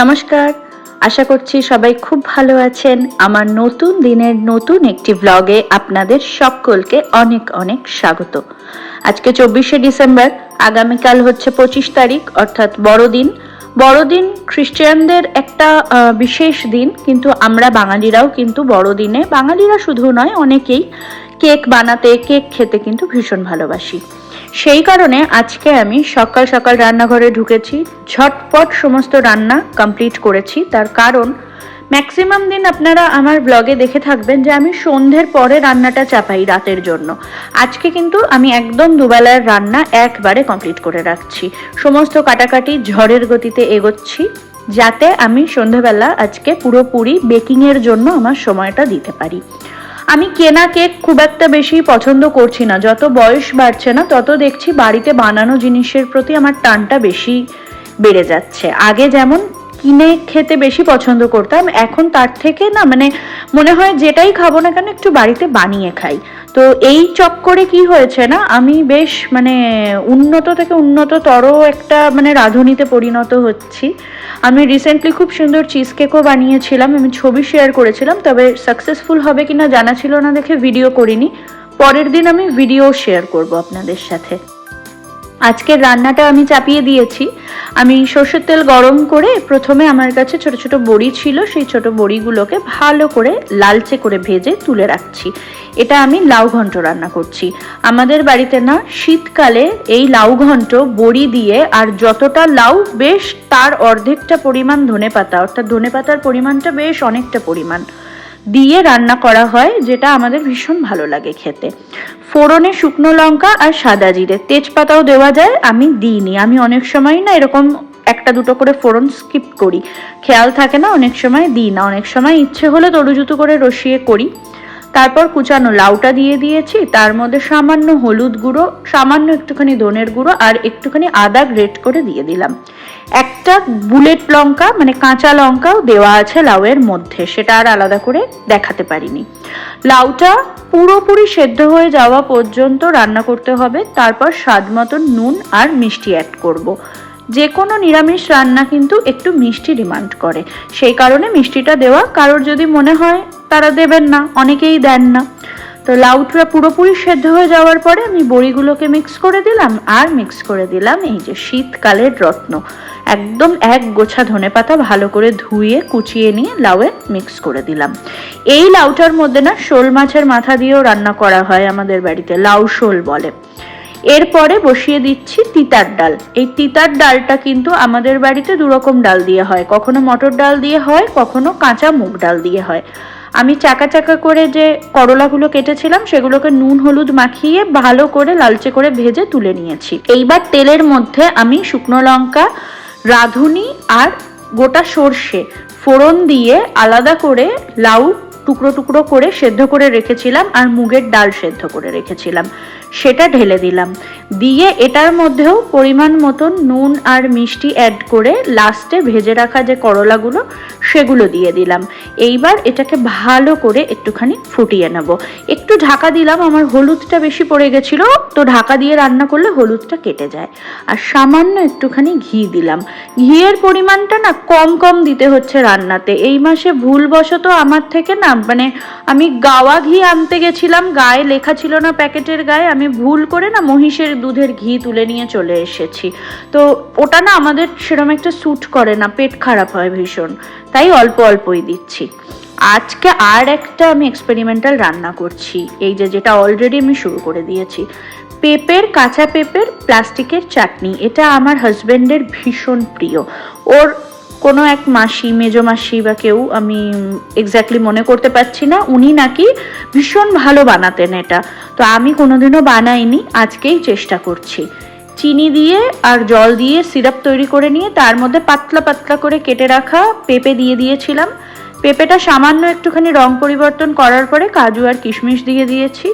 নমস্কার। আশা করছি সবাই খুব ভালো আছেন। আমার নতুন দিনের নতুন একটি ব্লগে আপনাদের সকলকে অনেক অনেক স্বাগত। আজকে চব্বিশে ডিসেম্বর, আগামীকাল হচ্ছে পঁচিশ তারিখ, অর্থাৎ বড়দিন। বড়দিন খ্রিস্টানদের একটা বিশেষ দিন, কিন্তু আমরা বাঙালিরাও কিন্তু বড়দিনে, বাঙালিরা শুধু নয়, অনেকেই কেক বানাতে, কেক খেতে কিন্তু ভীষণ ভালোবাসি। সেই কারণে আজকে আমি সকাল সকাল রান্নাঘরে ঢুকেছি, ঝটপট সমস্ত রান্না কমপ্লিট করেছি, তার কারণ ম্যাক্সিমাম দিন আপনারা আমার ব্লগে দেখে থাকবেন যে আমি সন্ধ্যের পরে রান্নাটা চাপাই রাতের জন্য। আজকে কিন্তু আমি একদম দুবেলার রান্না একবারে কমপ্লিট করে রাখছি। সমস্ত কাটাকাটি ঝড়ের গতিতে এগোচ্ছি, যাতে আমি সন্ধ্যেবেলা আজকে পুরোপুরি বেকিংয়ের জন্য আমার সময়টা দিতে পারি। আমি কেনা কেক খুব একটা বেশি পছন্দ করছি না। যত বয়স বাড়ছে না, তত দেখছি বাড়িতে বানানো জিনিসের প্রতি আমার টানটা বেশি বেড়ে যাচ্ছে। আগে যেমন কিনে খেতে বেশি পছন্দ করতাম। এখন তার থেকে না মানে মনে হয় যেটাই খাব না কেন একটু বাড়িতে বানিয়ে খাই। তো এই চক্করে কি হয়েছে না, আমি বেশ মানে উন্নত থেকে উন্নততর একটা মানে রাঁধুনিতে পরিণত হচ্ছি। আমি রিসেন্টলি খুব সুন্দর চিজ কেকও বানিয়েছিলাম, আমি ছবি শেয়ার করেছিলাম, তবে সাকসেসফুল হবে কিনা জানা ছিল না দেখে ভিডিও করিনি। পরের দিন আমি ভিডিও শেয়ার করব আপনাদের সাথে। আজকের রান্নাটা আমি চাপিয়ে দিয়েছি। আমি সর্ষের তেল গরম করে প্রথমে আমার কাছে ছোট ছোট বড়ি ছিল, সেই ছোট বড়িগুলোকে ভালো করে লালচে করে ভেজে তুলে রাখছি। এটা আমি লাউ ঘন্ট রান্না করছি। আমাদের বাড়িতে না শীতকালে এই লাউ ঘন্ট, বড়ি দিয়ে আর যতটা লাউ, বেশ তার অর্ধেকটা পরিমাণ ধনেপাতা, অর্থাৎ ধনেপাতার পরিমাণটা বেশ অনেকটা পরিমাণ। দিয়ে রান্না করা হয়, যেটা আমাদের ভীষণ ভালো লাগে খেতে। ফোড়নে শুকনো লঙ্কা আর সাদা জিরে। তেজপাতাও দেওয়া যায়, আমি দিইনি। আমি অনেক সময় না এরকম একটা দুটো করে ফোড়ন স্কিপ করি। খেয়াল থাকে না, অনেক সময় দিই না। অনেক সময় ইচ্ছে হলে তরুজুতো করে রসিয়ে করি। তারপর কুচানো লাউটা দিয়ে দিয়েছি, তার মধ্যে সামান্য হলুদ গুঁড়ো, সামান্য একটুখানি ধনের গুঁড়ো আর একটুখানি আদা গ্রেট করে দিয়ে দিলাম একটা বুলেট লঙ্কা মানে কাঁচা লঙ্কাও দেওয়া আছে লাউয়ের মধ্যে, সেটা আর আলাদা করে দেখাতে পারিনি লাউটা পুরোপুরি সেদ্ধ হয়ে যাওয়া পর্যন্ত রান্না করতে হবে, তারপর স্বাদ মতন নুন আর মিষ্টি অ্যাড করব। যে কোনো নিরামিষ রান্না কিন্তু একটু মিষ্টি ডিমান্ড করে। সেই কারণে মিষ্টিটা দেওয়া কারোর যদি মনে হয় তারা দেবেন না, অনেকেই দেন না। তো লাউটা পুরোপুরি সেদ্ধ হয়ে যাওয়ার পরে আমি বড়িগুলোকে মিক্স করে দিলাম আর মিক্স করে দিলাম এই যে শীতকালের রত্ন। একদম এক গোছা ধনেপাতা ভালো করে ধুয়ে, কুচিয়ে নিয়ে লাউয়ে মিক্স করে দিলাম। এই লাউটার মধ্যে না শোল মাছের মাথা দিয়েও রান্না করা হয় আমাদের বাড়িতে, লাউ শোল বলে। এরপরে বসিয়ে দিচ্ছি তিতার ডাল। এই তিতার ডালটা কিন্তু আমাদের বাড়িতে দুরকম ডাল দিয়ে হয়। কখনো মটর ডাল দিয়ে হয়, কখনো কাঁচা মুগ ডাল দিয়ে হয়। আমি চাকা চাকা করে যে করলাগুলো কেটেছিলাম, সেগুলোকে নুন হলুদ মাখিয়ে ভালো করে লালচে করে ভেজে তুলে নিয়েছি। এইবার তেলের মধ্যে আমি শুকনো লঙ্কা, রাঁধুনি আর গোটা সর্ষে ফোড়ন দিয়ে আলাদা করে লাউ টুকরো টুকরো করে সেদ্ধ করে রেখেছিলাম আর মুগের ডাল সেদ্ধ করে রেখেছিলাম। সেটা ঢেলে দিলাম। দিয়ে এটার মধ্যেও পরিমাণ মতন নুন আর মিষ্টি অ্যাড করে লাস্টে ভেজে রাখা যে করলাগুলো, সেগুলো দিয়ে দিলাম। এইবার এটাকে ভালো করে একটুখানি ফুটিয়ে নেব। একটু ঢাকা দিলাম, আমার হলুদটা বেশি পড়ে গেছিল, তো ঢাকা দিয়ে রান্না করলে হলুদটা কেটে যায়। আর সামান্য একটুখানি ঘি দিলাম। ঘিয়ের পরিমাণটা না কম কম দিতে হচ্ছে রান্নাতে। এই মাসে ভুলবশত আমার থেকে না মানে আমি গাওয়া ঘি আনতে গেছিলাম, গায়ে লেখা ছিল না প্যাকেটের গায়ে আমি ভুল করে না মহিষের দুধের ঘি তুলে নিয়ে চলে এসেছি। তো ওটা না আমাদের সেরকম একটা স্যুট করে না, পেট খারাপ হয় ভীষণ। তাই অল্প অল্পই দিচ্ছি। আজকে আর একটা আমি এক্সপেরিমেন্টাল রান্না করছি। এই যে যেটা অলরেডি আমি শুরু করে দিয়েছি। পেঁপের, কাঁচা পেঁপের প্লাস্টিকের চাটনি, এটা আমার হাজবেন্ডের ভীষণ প্রিয়। ওর কোনো এক মাসি, মেজো মাসি বা কেউ আমি এক্স্যাক্টলি মনে করতে পারছি না, উনি নাকি ভীষণ ভালো বানাতেন এটা। তো আমি কোনোদিনও বানাইনি, আজকেই চেষ্টা করছি। চিনি দিয়ে আর জল দিয়ে সিরাপ তৈরি করে নিয়ে তার মধ্যে পাতলা পাতলা করে কেটে রাখা পেঁপে দিয়ে দিয়েছিলাম। পেঁপেটা সামান্য একটুখানি রং পরিবর্তন করার পরে কাজু আর কিশমিশ দিয়ে দিয়েছি।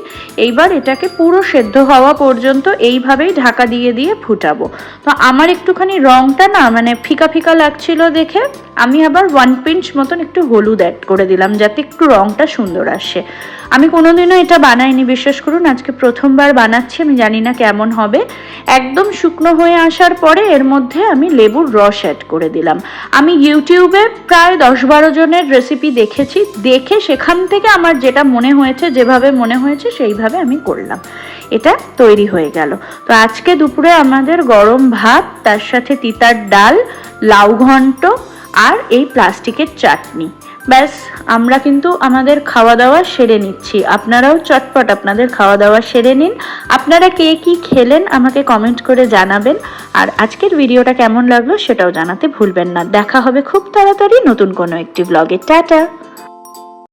এইবার এটাকে পুরো সেদ্ধ হওয়া পর্যন্ত এইভাবেই ঢাকা দিয়ে দিয়ে ফুটাবো। তো আমার একটুখানি রংটা না মানে ফিকা ফিকা লাগছিল দেখে আমি আবার ওয়ান পিঞ্চ মতন একটু হলুদ অ্যাড করে দিলাম যাতে একটু রংটা সুন্দর আসে। আমি কোনোদিনও এটা বানাইনি, বিশ্বাস করুন, আজকে প্রথমবার বানাচ্ছি, আমি জানি না কেমন হবে। একদম শুকনো হয়ে আসার পরে এর মধ্যে আমি লেবুর রস অ্যাড করে দিলাম। আমি ইউটিউবে প্রায় দশ বারো জনের রেসিপি দেখেছি, দেখে সেখান থেকে আমার যেটা মনে হয়েছে, যেভাবে মনে হয়েছে সেইভাবে আমি করলাম। এটা তৈরি হয়ে গেল। তো আজকে দুপুরে আমাদের গরম ভাত, তার সাথে তিতার ডাল, লাউ ঘন্ট আর এই প্লাস্টিকের চাটনি। ব্যাস, আমরা কিন্তু আমাদের খাওয়া দাওয়া সেরে নিচ্ছি। আপনারাও চটপট আপনাদের খাওয়া দাওয়া সেরে নিন। আপনারা কে কি খেলেন আমাকে কমেন্ট করে জানাবেন। আর আজকের ভিডিওটা কেমন লাগল সেটাও জানাতে ভুলবেন না। দেখা হবে খুব তাড়াতাড়ি নতুন কোনো একটি ব্লগে টাটা!